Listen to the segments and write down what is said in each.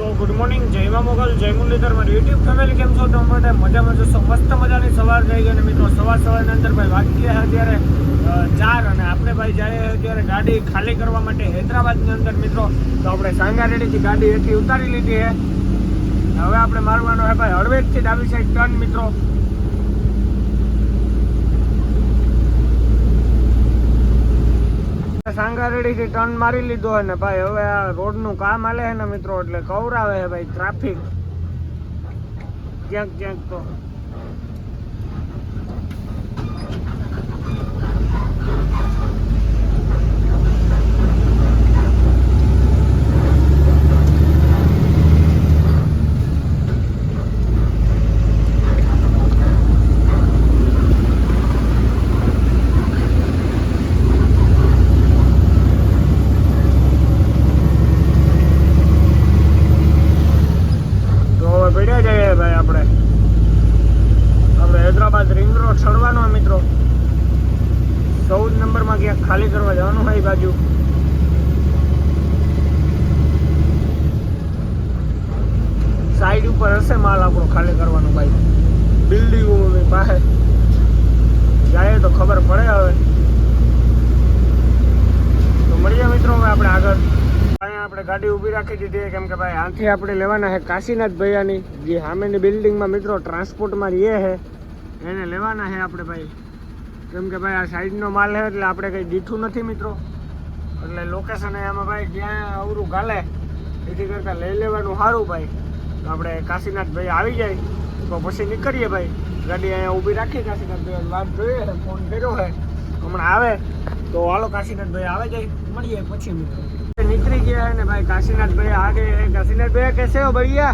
તો good morning જય મા મોગલ, જય મુરલીધર મારી યુટ્યુબ ફેમિલી કેમ છો? તમે બધા મજામાં છો મસ્ત મજાની સવાર થઈ ગઈ અને મિત્રો, સવાર સવારની અંદર ભાઈ વાગી ગયા અત્યારે ચાર અને આપણે ભાઈ જઈએ અત્યારે ગાડી ખાલી કરવા માટે હૈદરાબાદની અંદર, મિત્રો. તો આપણે સાંગારેડીથી ગાડી એટલી ઉતારી લીધી છે. હવે આપણે મારવાનો છે ભાઈ હળવેદથી ડાબી સાઈડ ટર્ન મિત્રો. સાંગારેડીથી ટર્ન મારી લીધો અને ભાઈ, હવે આ રોડનું કામ હાલે છે ને મિત્રો, એટલે કવરાવે છે ભાઈ ટ્રાફિક. ક્યાંક ક્યાંક તો હવે પડ્યા જઈએ ભાઈ આપણે આપણે ચડવાનો મિત્રો. ચૌદ નંબરમાં ક્યાંક ખાલી કરવા જવાનું હોય બાજુ. સાઈડ ઉપર હશે માલ આપણો ખાલી કરવાનો ભાઈ. બિલ્ડિંગો પાસે. જાય તો ખબર પડે હવે. તો મળીએ મિત્રો હવે આપણે આગળ. અહીંયા આપણે ગાડી ઊભી રાખી દીધી કેમ કે ભાઈ આથી આપણે લેવાના છે કાશીનાથ ભૈયાની. જે સામેની બિલ્ડિંગમાં મિત્રો ટ્રાન્સપોર્ટમાં રહીએ છે. એને લેવાના છે આપણે ભાઈ કેમ કે ભાઈ આ સાઈડનો માલ છે એટલે આપણે કંઈ દીઠું નથી મિત્રો એટલે લોકેશન એમાં ભાઈ જ્યાં અવરું ગાલે એથી કરતાં લઈ લેવાનું સારું ભાઈ તો આપણે કાશીનાથ ભાઈ આવી જાય તો પછી નીકળીએ ભાઈ ગાડી અહીંયા ઊભી રાખી કાશીનાથ ભાઈ વાત જોઈએ છે ફોન કર્યો છે હમણાં આવે તો હાલો કાશીનાથ ભાઈ આવે જાય મળીએ પછી મિત્રો निकली गया है ना भाई काशीनाथ भैया आ गए हैं काशीनाथ भैया कैसे हो भैया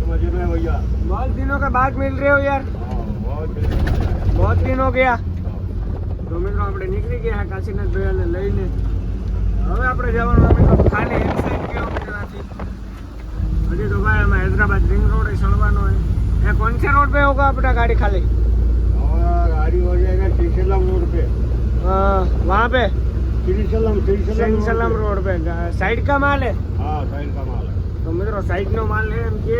बहुत दिनों के बाद मिल रहे हो यार પકડી ન ગયા. તો આપણે નીકળી ગયા કાશીનાથ ભાઈને લઈને. હવે આપણે જવાનું મિત્રો ખાલી એક સાઈડ કિલોમીટરથી. હજી તો ભાઈ અમે હૈદરાબાદ રિંગ રોડ સળવાનો હોય. એ કોનસે રોડ પે? હોગા આપણે ગાડી ખાલી. ગાડી હો જાયેગા શ્રીશૈલમ રોડ પે. હા વહાં પે. શ્રીશૈલમ શ્રીશૈલમ રોડ પે. સાઈડ કા માલ હે? હા સાઈડ કા માલ તો મિત્રો સાઈડ નો માલ હે એમ કે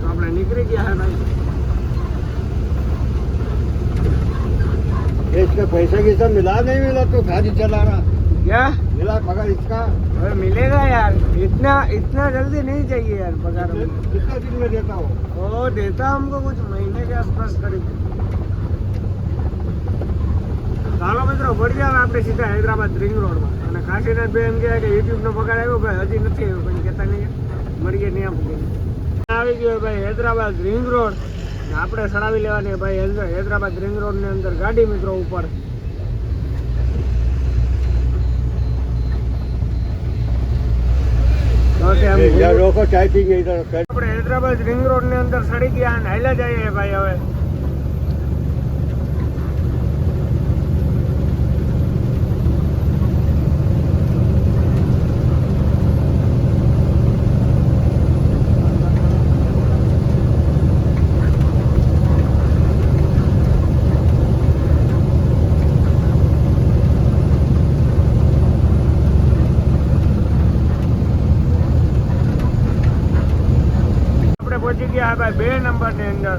તો આપણે નીકળી ગયા હે ભાઈ. इसका पैसा किसा मिला नहीं मिला तो गाड़ी चला रहा क्या मिला पगार इसका अरे मिलेगा यार इतना इतना जल्दी नहीं चाहिए यार पगार हमें। कितना दिन में देता हो वो देता हमको कुछ महीने के आसपास करीब ચાલો મિત્રો પડી જાવ આપણે સીધા હૈદરાબાદ રિંગ રોડમાં અને કાશીનાથ ભાઈ એમ કહે કે યુટ્યુબનો પગાર આવ્યો ભાઈ હજી નથી આવ્યો પણ કહેતા નહીં મળીએ નહીં આપું આવી ગયો ભાઈ હૈદરાબાદ રિંગ રોડ ને આપણે સડાવી લેવાની ભાઈ. હૈદરાબાદ રિંગ રોડની અંદર ગાડી મિત્રો ઉપર. આપણે હૈદરાબાદ રિંગ રોડની અંદર સડી ગયા હાલ્યા જઈએ ભાઈ હવે. ભાઈ બે નંબરની અંદર.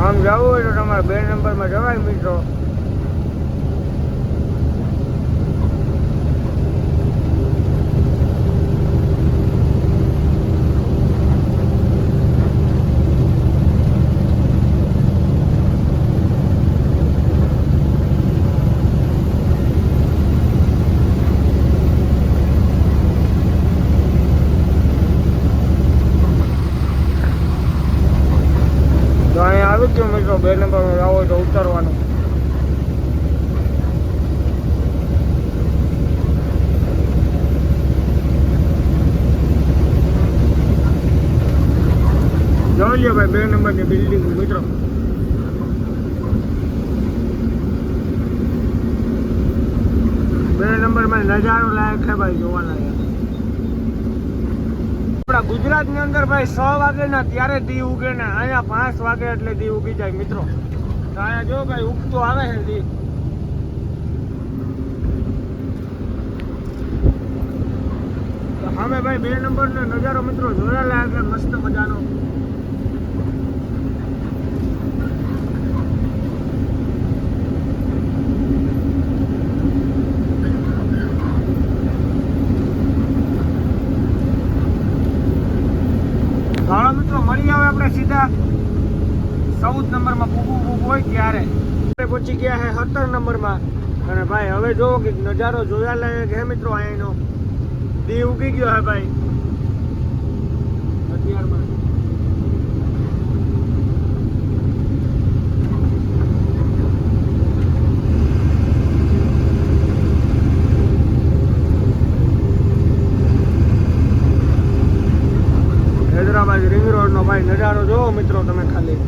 આમ જવું હોય તો તમારે બે નંબરમાં જવાય મિત્રો તો અહીંયા આવી ગયો મિત્રો બે નંબરમાં આવો તો ઉતરવાનું જોઈ લ્યો ભાઈ બે નંબરની બિલ્ડિંગ મિત્રો. બે નંબરમાં નજારો લાયક છે ભાઈ જોવા લાયક આપણા ગુજરાતની અંદર ભાઈ, છ વાગે ના ત્યારે દી ઉગે ને અહીંયા પાંચ વાગે એટલે દી ઉગી જાય, મિત્રો. અહીંયા જો ભાઈ, ઉગતો આવે છે દી. અમે ભાઈ બે નંબરનો નજારો, મિત્રો જોયા લાગે મસ્ત મજાનો તો હાલો મિત્રો મળી આવે આપણે સીધા ચૌદ નંબરમાં પૂગું પૂગ હોય ત્યારે. આપણે પહોંચી ગયા છે સત્તર નંબરમાં. અને ભાઈ, હવે જોવો કે નજારો જોયા લાયક હે મિત્રો અહીંનો. દી ઉગી ગયો હે ભાઈ. અત્યારમાં. હૈદરાબાદ રિંગ રોડ નો ભાઈ નજારો જોવો મિત્રો તમે ખાલી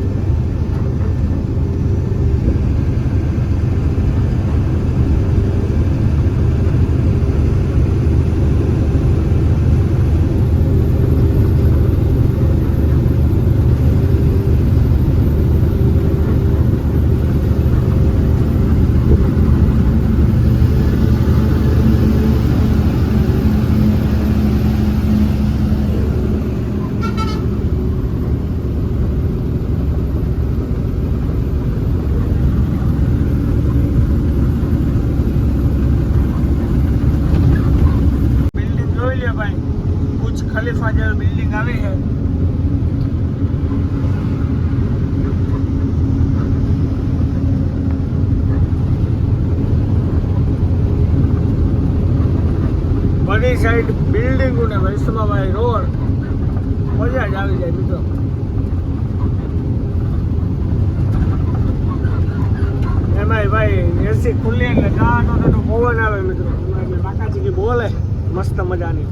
બિલ્ડિંગ જોઈ લે ભાઈ બુર્જ ખલીફા જેવી બિલ્ડિંગ આવી છે બધી સાઈડ બિલ્ડિંગો ને વૈષ્ણવભાઈ રોડ. મજા જ આવી જાય મિત્રો. એમાંય ભાઈ એસી ખુલ્લી એટલે ગાનો પવન આવે મિત્રો. એટલે બાકાજી બોલે. મસ્ત મજાની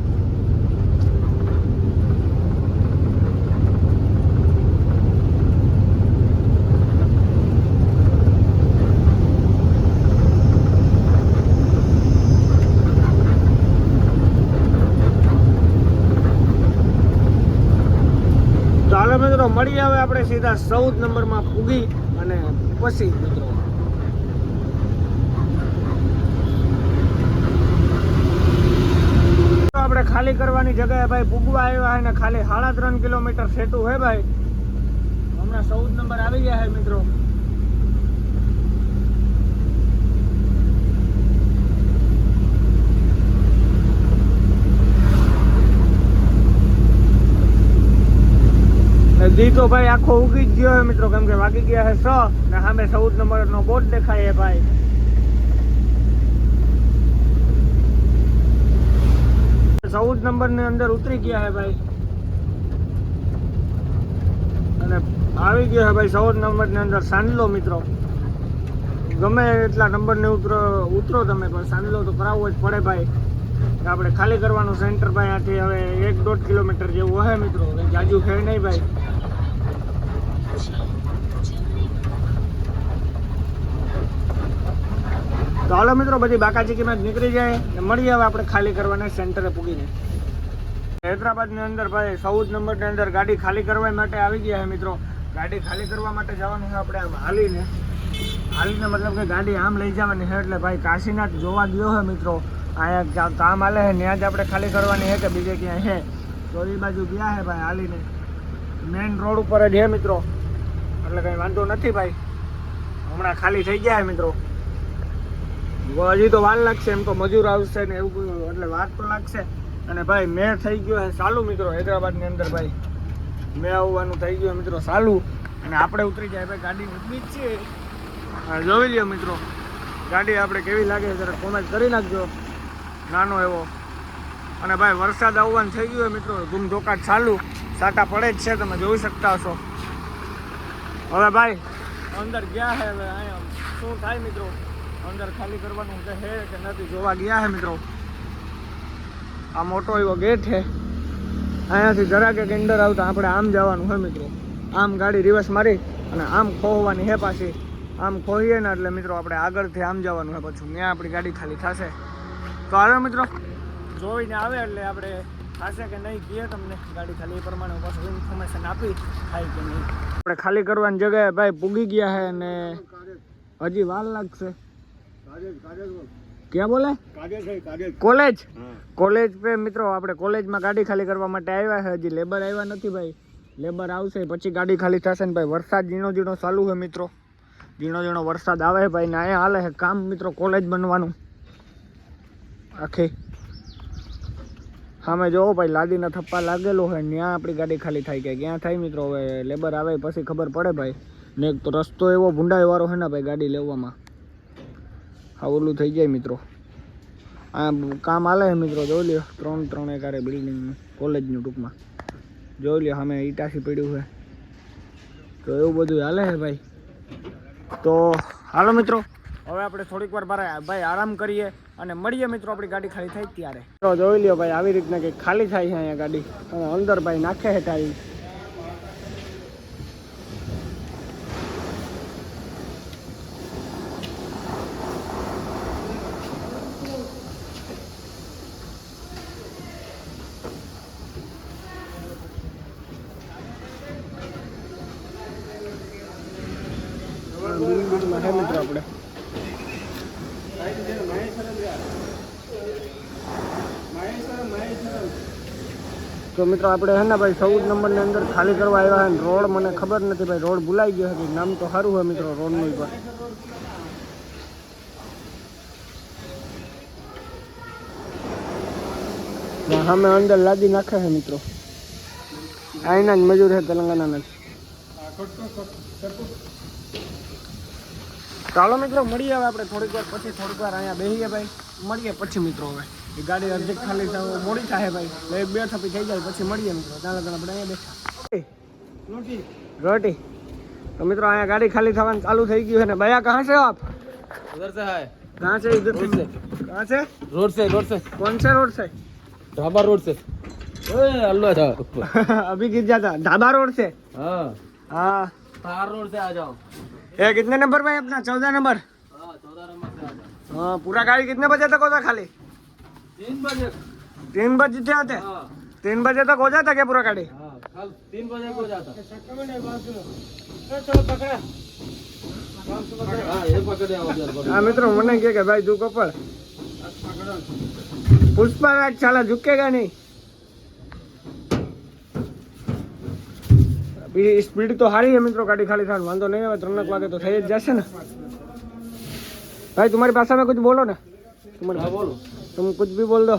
તો હાલો મિત્રો મળી આવે આપણે સીધા ચૌદ નંબરમાં પૂગી અને પછી મિત્રો. આપણે ખાલી કરવાની જગ્યાએ ભાઈ પૂગવા આવ્યા છે ને ખાલી સાડા ત્રણ કિલોમીટર સેટું હે ભાઈ. હમણાં ચૌદ નંબર આવી ગયા છે મિત્રો. દી તો ભાઈ, આખો ઉગી જ ગયો મિત્રો. કેમ કે વાગી ગયા છે છ ને સામે ચૌદ નંબર નો બોટ દેખાય ભાઈ. ચૌદ નંબરની અંદર ઉતરી ગયા છે ભાઈ. અને આવી ગયો છે ભાઈ ચૌદ નંબરની અંદર સાંડલો, મિત્રો. ગમે એટલા નંબર ને ઉતરો ઉતરો તમે, પણ સાંડલો તો કરાવવો જ પડે ભાઈ. આપણે ખાલી કરવાનું સેન્ટર ભાઈ, આથી હવે એક દોઢ કિલોમીટર જેવું હે, મિત્રો. જાજુ છે નહીં ભાઈ. તો હાલો મિત્રો, બધી બાકાચીકીમાં જ નીકળી જાય. ને મળીએ હવે આપણે ખાલી કરવાના સેન્ટરે પૂગીને. હૈદરાબાદની અંદર ભાઈ, ચૌદ નંબરની અંદર ગાડી ખાલી કરવા માટે આવી ગયા છે મિત્રો. ગાડી ખાલી કરવા માટે જવાનું છે આપણે આમ હાલીને. હાલીને મતલબ કે ગાડી આમ લઈ જવાની છે એટલે ભાઈ કાશીનાથ જોવા ગયો છે મિત્રો. અહીંયા કામ હાલે છે ત્યાં જ આપણે ખાલી કરવાની છે કે બીજે ક્યાંય છે. તો એ બાજુ ગયા છે ભાઈ હાલીને. મેઇન રોડ ઉપર જ છે મિત્રો. એટલે કંઈ વાંધો નથી ભાઈ. હમણાં ખાલી થઈ ગયા મિત્રો. હજી તો વાર લાગશે, એમ તો મજૂર આવશે ને એવું એટલે વાર તો લાગશે. અને ભાઈ, મેં થઈ ગયો ચાલુ મિત્રો, હૈદરાબાદની અંદર ભાઈ. મેં આવવાનું થઈ ગયું મિત્રો ચાલુ અને આપણે ઉતરી જાય ભાઈ ગાડી ઉતરી જ છીએ જોઈ લ્યો મિત્રો. ગાડી આપણે કેવી લાગે જરા કોમેન્ટ કરી નાખજો. નાનો એવો. અને ભાઈ, વરસાદ આવવાનું થઈ ગયું મિત્રો. ધૂમધોકાટ ચાલુ. સાટા પડે જ છે, તમે જોઈ શકતા હશો. હવે ભાઈ. અંદર ગયા હે હવે અહીંયા. શું થાય મિત્રો? અંદર ખાલી કરવાનું કે હે કે નથી? જોવા ગયા હે મિત્રો? આ મોટો એવો ગેટ છે. અહીંયાથી જરાક એક અંદર આવતા આપણે આમ જવાનું હોય મિત્રો. આમ ગાડી રિવર્સ મારી અને આમ ખોવાની હે પાછી. આમ ખોઈએ ને એટલે મિત્રો આપણે આગળથી આમ જવાનું હે પછી. ત્યાં આપણી ગાડી ખાલી થશે. તો હાલો મિત્રો. જોઈને આવે એટલે આપણે થશે કે નહીં કહીએ તમને? ગાડી ખાલી એ પ્રમાણે પાછું ઇન્ફોર્મેશન આપી, થાય કે નહીં? આપણે ખાલી કરવાની જગ્યાએ ભાઈ પૂગી ગયા છે અને હજી વાર લાગશે. ક્યાં બોલે? કોલેજ? કોલેજ પે મિત્રો, આપણે કોલેજમાં ગાડી ખાલી કરવા માટે આવ્યા છે હજી લેબર આવ્યા નથી ભાઈ. લેબર આવશે, પછી ગાડી ખાલી થશે ને ભાઈ. વરસાદ ઝીણો ઝીણો ચાલુ છે મિત્રો. ઝીણો ઝીણો વરસાદ આવે છે ભાઈ ને અહીંયા હાલે છે કામ મિત્રો કોલેજ બનવાનું. આખી સામે જોવો ભાઈ, લાદીના થપ્પા લાગેલો હોય ત્યાં આપણી ગાડી ખાલી થાય કે ક્યાં થાય મિત્રો? હવે લેબર આવે પછી ખબર પડે ભાઈ. ને તો રસ્તો એવો ભૂંડાઈ વાળો છે ને ભાઈ ગાડી લેવામાં. હા, ઓલું થઈ જાય મિત્રો. આ કામ હાલે છે મિત્રો, જોઈ લ્યો. ત્રણ ત્રણ એકારે બિલ્ડિંગનું કોલેજનું ટૂંકમાં. જોઈ લ્યો, સામે ઈટાસી પડ્યું છે. તો એવું બધું હાલે છે ભાઈ. તો હાલો મિત્રો હવે આપણે થોડીક વાર બારે ભાઈ આરામ કરીએ અને મળીએ મિત્રો આપણી ગાડી ખાલી થાય ત્યારે. જોઈ લ્યો ભાઈ, આવી રીતના કંઈક ખાલી થાય છે અહીંયા ગાડી. અને અંદર ભાઈ નાખે છે ટાઈલ બિલ્ડિંગમાં છે મિત્રો આપણે તો મિત્રો આપણે હે ને ભાઈ ચૌદ નંબરની અંદર ખાલી કરવા આવ્યા અને રોડ, મને ખબર નથી ભાઈ, રોડ ભૂલાઈ ગયો હતી નામ તો સારું હોય મિત્રો રોડનું પર સામે અંદર લાદી નાખે છે મિત્રો. આઈના જ મજૂર છે તેલંગાણાના જ. ચાલો મિત્રો, મળીએ હવે આપણે થોડીક વાર પછી, થોડીક વાર અહીંયા બેસીએ ભાઈ. મળીએ પછી મિત્રો હવે. ગાડી અડધી ખાલી મોડી થાય ભાઈ. એક બે થપી થઈ જાય પછી મળીએ મિત્રો ચાલો ચાલો આપણે અહીંયા બેઠા. રોટી. રોટી. તો મિત્રો અહીંયા ગાડી ખાલી થવાનું ચાલુ થઈ ગયું છે ને ભયા કહા છે આપ? उधर से है कहाँ से इधर से कहाँ से रोड से रोड से कौन से रोड से ढाबा रोड से अल्लाह था अभी गिर जाता ढाबा रोड से हाँ थार रोड से आ जाओ ये कितने नंबर में अपना चौदह नंबर 14 नंबर से आ जाओ हाँ पूरा गाड़ी कितने बजे तक होता खाली तीन बजे तीन बजे से आते हाँ तीन बजे तक हो जाता क्या पूरा गाड़ी हाँ कल तीन बजे को जाता हाँ ये पकड़े आओ उधर बगल। हाँ मित्रों મને કહે કે ભાઈ તું કપડ પુષ્પા રાજ ચાલા ઝુકેગા નહીં સ્પીડ તો સારી है મિત્રો ગાડી ખાલી થવાનું વાંધો નહીં આવે ત્રણ વાગે તો થઈ જ જશે ને भाई तुम्हारी भाषा में कुछ बोलो ना तुम्हारी हाँ बोलो तुम कुछ भी बोल दो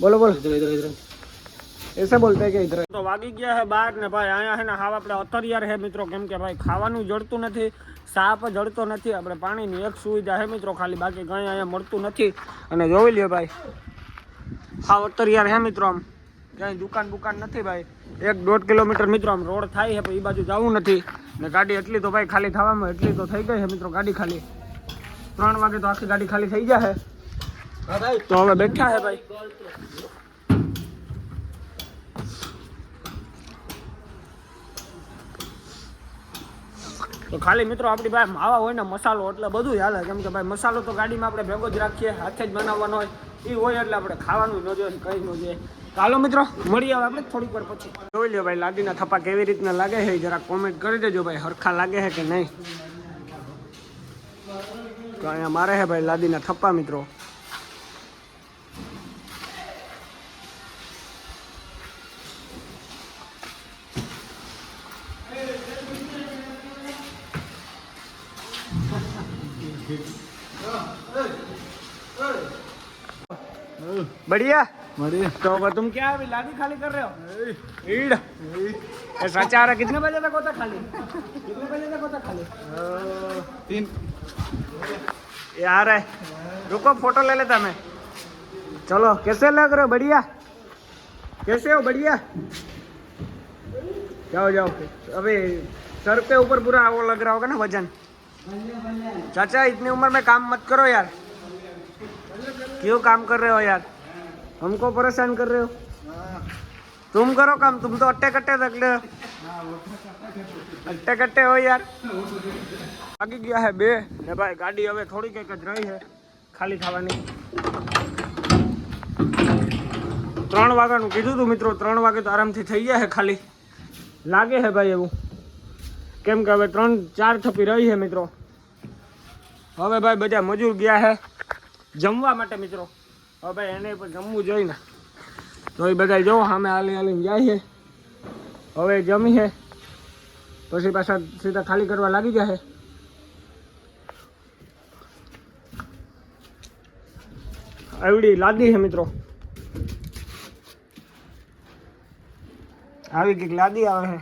બોલો બોલો इधर इधर इधर ऐसे बोलते हैं कि इधर તો વાગી ગયા છે બાર ને ભાઈ અહીંયા છે ને હાવ આપણે અત્યાર છે મિત્રો કેમ કે ભાઈ ખાવાનું જડતું નથી સાપ જડતો નથી આપણે પાણીની એક સુવિધા છે મિત્રો ખાલી બાકી કંઈ અહીંયા મળતું નથી અને જોઈ લ્યો ભાઈ હાવ અત્યાર છે મિત્રો આમ ક્યાંય દુકાન બુકાન નથી ભાઈ એક દોઢ કિલોમીટર મિત્રો આમ રોડ થાય છે પણ એ બાજુ જવું નથી ને ગાડી એટલી તો ભાઈ ખાલી થવામાં એટલી તો થઈ ગઈ છે મિત્રો ગાડી ખાલી ત્રણ વાગે તો આખી ગાડી ખાલી થઈ જાય તો હવે બેઠા હે ભાઈ. તો ખાલી મિત્રો આપણી પાસે માવા હોય ને મસાલો એટલે બધું હાલે. કેમ કે ભાઈ મસાલો તો ગાડીમાં આપણે ભેગો જ રાખીએ હાથે જ બનાવવાનો હોય. એ હોય એટલે આપણે ખાવાનું ન જોઈએ કંઈ ન જોઈએ. ચાલો મિત્રો મળીએ હવે આપણે થોડીક વાર પછી. જોઈ લો ભાઈ લાદીના થપ્પા કેવી રીતના લાગે છે જરા કોમેન્ટ કરી દેજો ભાઈ હરખા લાગે છે કે નહીં? તો અહીંયા મારે છે ભાઈ લાદીના થપ્પા મિત્રો बढ़िया मरिए तो अब तुम क्या अभी लादी खाली कर रहे हो ईड़ ये सच्चा रहा कितने बजे तक होता खाली कितने बजे तक होता खाली तीन यार है। रुको फ़ोटो ले लेता मैं। चलो, कैसे लग रहे हो बढ़िया? कैसे हो बढ़िया? जाओ जाओ। अबे, सर के ऊपर पूरा वो लग रहा होगा ना वज़न। चाचा, इतनी उम्र में काम मत करो यार। क्यों काम कर रहे हो यार? हमको परेशान कर रहे हो। तुम करो काम, तुम तो अट्टे कट्टे रख ले अट्टे कट्टे हो यार। વાગી ગયા હે બે. ને ભાઈ, ગાડી હવે થોડી કંઈક જ રહી છે ખાલી થવાની. ત્રણ વાગ્યાનું કીધું હતું મિત્રો, ત્રણ વાગે તો આરામથી થઈ ગયા છે ખાલી. લાગે છે ભાઈ એવું. કેમ કે હવે ત્રણ, ચાર થપી રહી છે મિત્રો. હવે ભાઈ બધા મજૂર ગયા છે જમવા માટે મિત્રો. હવે ભાઈ એને પણ જમવું જોઈએ ને તો એ બધા જો સામે હાલી હાલીને જાય છે હવે જમી છે પછી પાછા સીધા ખાલી કરવા લાગી જાય આવડી લાદી છે મિત્રો. આવી કંઈક લાદી આવે છે.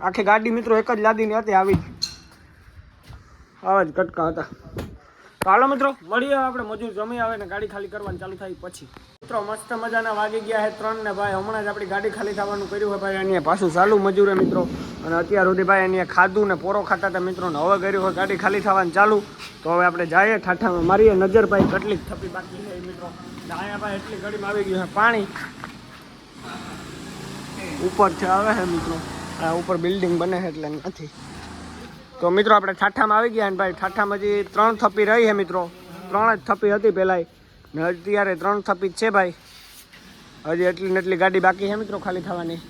આખી ગાડી મિત્રો એક જ લાદીની હતી આવી. જ આવા જ કટકા હતા. તો મિત્રો, મળીએ આપણે મજૂર જમી આવે ને ગાડી ખાલી કરવાની ચાલુ થાય પછી. મિત્રો, મસ્ત મજાના વાગી ગયા છે ત્રણ ને ભાઈ. હમણાં જ આપણી ગાડી ખાલી થવાનું કર્યું હોય ભાઈ. અહીંયા પાછું ચાલુ મજૂરે મિત્રો. અને અત્યાર સુધી ભાઈ અહીંયા ખાધું ને પોરો ખાતા હતા મિત્રોને, હવે કર્યું હોય ગાડી ખાલી થવાનું ચાલુ. તો હવે આપણે જઈએ, ઠાઠામાં મારીએ, નજર ભાઈ કેટલીક થપી બાકી છે મિત્રો. અહીંયા ભાઈ એટલી ગાડીમાં આવી ગયું છે પાણી. ઉપરથી આવે છે મિત્રો. આ ઉપર બિલ્ડિંગ બને છે એટલે નથી. તો મિત્રો આપણે ઠાઠામાં આવી ગયા ને ભાઈ, ઠાઠામાં હજી ત્રણ થપ્પી રહી છે મિત્રો. ત્રણ જ થપ્પી હતી પહેલાંય ને અત્યારે ત્રણ થપ્પી છે ભાઈ. હજી એટલી ને એટલી ગાડી બાકી છે મિત્રો ખાલી થવાની.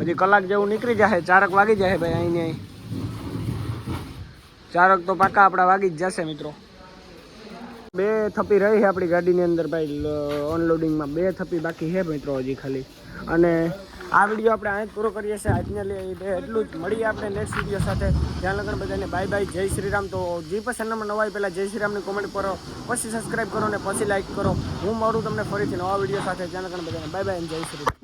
હજી કલાક જેવું નીકળી જશે ચારક વાગી જશે ભાઈ અહીંને અહીં ચારક તો પાકા આપણા વાગી જ જશે મિત્રો. બે થપ્પી રહી છે આપણી ગાડીની અંદર ભાઈ ઓનલોડિંગમાં બે થપ્પી બાકી છે મિત્રો હજી ખાલી. અને આ વીડિયો આપણે અહીં પૂરો કરીએ છીએ. આજને લીધે એટલું જ. મળીએ આપણે નેક્સ્ટ વીડિયો સાથે. ત્યાં લગન બધાને બાય બાય જય શ્રી રામ. તો જે ચેનલમાં નવાય પહેલાં જય શ્રી રામની કોમેન્ટ કરો. પછી સબસ્ક્રાઈબ કરો ને પછી લાઈક કરો. હું મારું તમને ફરીથી નવા વીડિયો સાથે. ત્યાં લગન બધાને બાય બાય જય શ્રી રામ.